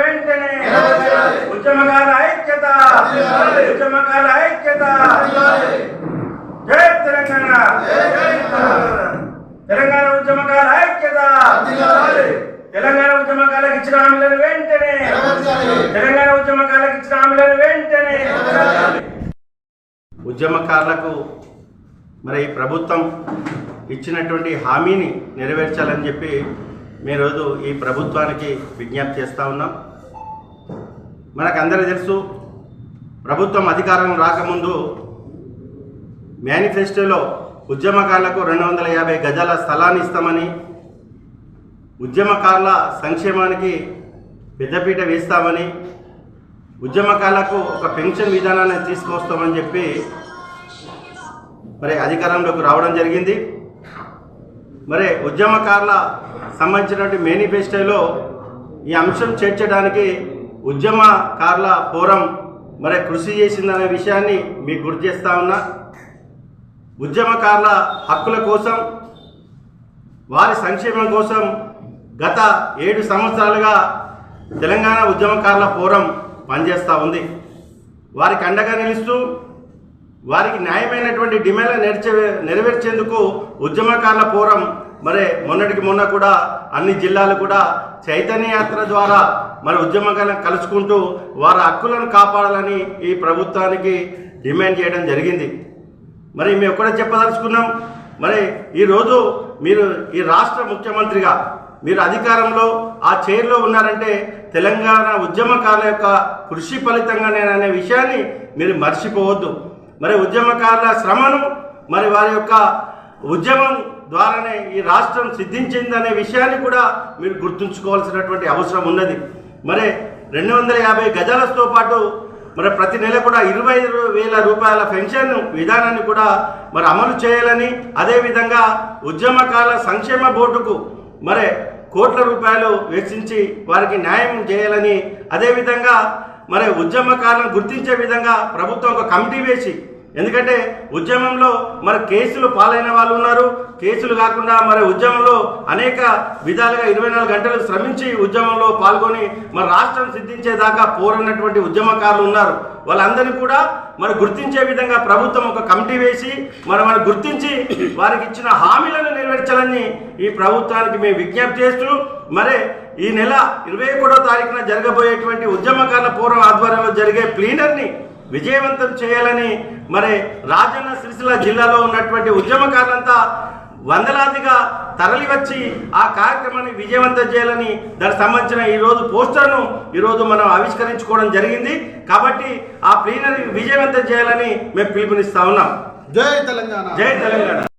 వెంటనే తెలంగాణ. ఉద్యమకాల ఐక్యత. తెలంగాణ ఉద్యమకాలకు ఇచ్చిన హామీలను వెంటనే. తెలంగాణ ఉద్యమకాలకు ఇచ్చిన హామీలను వెంటనే. ఉద్యమకారులకు మరి ఈ ప్రభుత్వం ఇచ్చినటువంటి హామీని నెరవేర్చాలని చెప్పి రోజు ఈ ప్రభుత్వానికి విజ్ఞప్తి చేస్తూ ఉన్నాం. మనకందరూ తెలుసు ప్రభుత్వం అధికారం రాకముందు మేనిఫెస్టోలో ఉద్యమకారులకు రెండు వందల యాభై గజాల స్థలాన్ని ఇస్తామని ఉద్యమకారుల సంక్షేమానికి పెద్దపీట వేస్తామని ఉద్యమకారులకు ఒక పెన్షన్ విధానాన్ని తీసుకొస్తామని చెప్పి మరి అధికారంలోకి రావడం జరిగింది. మరి ఉద్యమకారుల సంబంధించినటువంటి మేనిఫెస్టోలో ఈ అంశం చేర్చడానికి ఉద్యమకారుల ఫోరం మరి కృషి చేసిందనే విషయాన్ని మీకు గుర్తు చేస్తా ఉన్నా. ఉద్యమకారుల హక్కుల కోసం వారి సంక్షేమం కోసం గత ఏడు సంవత్సరాలుగా తెలంగాణ ఉద్యమకారుల ఫోరం పనిచేస్తూ ఉంది. వారికి అండగా నిలుస్తూ వారికి న్యాయమైనటువంటి డిమాండ్లు నెరచే నెరవేర్చేందుకు ఉద్యమకారుల పోరం మరి మొన్నటికి మొన్న కూడా అన్ని జిల్లాలు కూడా చైతన్య యాత్ర ద్వారా మరి ఉద్యమకాలను కలుసుకుంటూ వారి హక్కులను కాపాడాలని ఈ ప్రభుత్వానికి డిమాండ్ చేయడం జరిగింది. మరి మేము ఎక్కడ చెప్పదలుచుకున్నాం మరి ఈరోజు మీరు ఈ రాష్ట్ర ముఖ్యమంత్రిగా మీరు అధికారంలో ఆ చైర్లో ఉన్నారంటే తెలంగాణ ఉద్యమకారుల యొక్క కృషి ఫలితంగానేననే విషయాన్ని మీరు మర్చిపోవద్దు. మరి ఉద్యమకారుల శ్రమను మరి వారి యొక్క ఉద్యమం ద్వారానే ఈ రాష్ట్రం సిద్ధించిందనే విషయాన్ని కూడా మీరు గుర్తుంచుకోవాల్సినటువంటి అవసరం ఉన్నది. మరి రెండు వందల యాభై గజాలతో పాటు మరి ప్రతి నెల కూడా ఇరవై వేల రూపాయల పెన్షన్ విధానాన్ని కూడా మరి అమలు చేయాలని అదేవిధంగా ఉద్యమకాల సంక్షేమ బోర్డుకు మరి కోట్ల రూపాయలు వెచ్చించి వారికి న్యాయం చేయాలని అదేవిధంగా మరి ఉద్యమకాలను గుర్తించే విధంగా ప్రభుత్వం ఒక కమిటీ వేసి ఎందుకంటే ఉద్యమంలో మరి కేసులు పాలైన వాళ్ళు ఉన్నారు. కేసులు కాకుండా మరి ఉద్యమంలో అనేక విధాలుగా ఇరవై నాలుగు గంటలు శ్రమించి ఉద్యమంలో పాల్గొని మరి రాష్ట్రం సిద్ధించేదాకా పోరన్నటువంటి ఉద్యమకారులు ఉన్నారు. వాళ్ళందరినీ కూడా మరి గుర్తించే విధంగా ప్రభుత్వం ఒక కమిటీ వేసి మరి మనం గుర్తించి వారికి ఇచ్చిన హామీలను నెరవేర్చాలని ఈ ప్రభుత్వానికి మేము విజ్ఞప్తి చేస్తూ మరి ఈ నెల ఇరవై ఒకటో తారీఖున జరగబోయేటువంటి ఉద్యమకారుల పూర్వం ఆధ్వర్యంలో జరిగే ప్లీనర్ని విజయవంతం చేయాలని మరి రాజన్న సిరిసిల్ల జిల్లాలో ఉన్నటువంటి ఉద్యమకారులంతా వందలాదిగా తరలి వచ్చి ఆ కార్యక్రమాన్ని విజయవంతం చేయాలని దానికి సంబంధించిన ఈ రోజు పోస్టర్ను ఈరోజు మనం ఆవిష్కరించుకోవడం జరిగింది. కాబట్టి ఆ ప్లీనరీ విజయవంతం చేయాలని మేము పిలుపునిస్తా ఉన్నాం. జై తెలంగాణ. జై తెలంగాణ.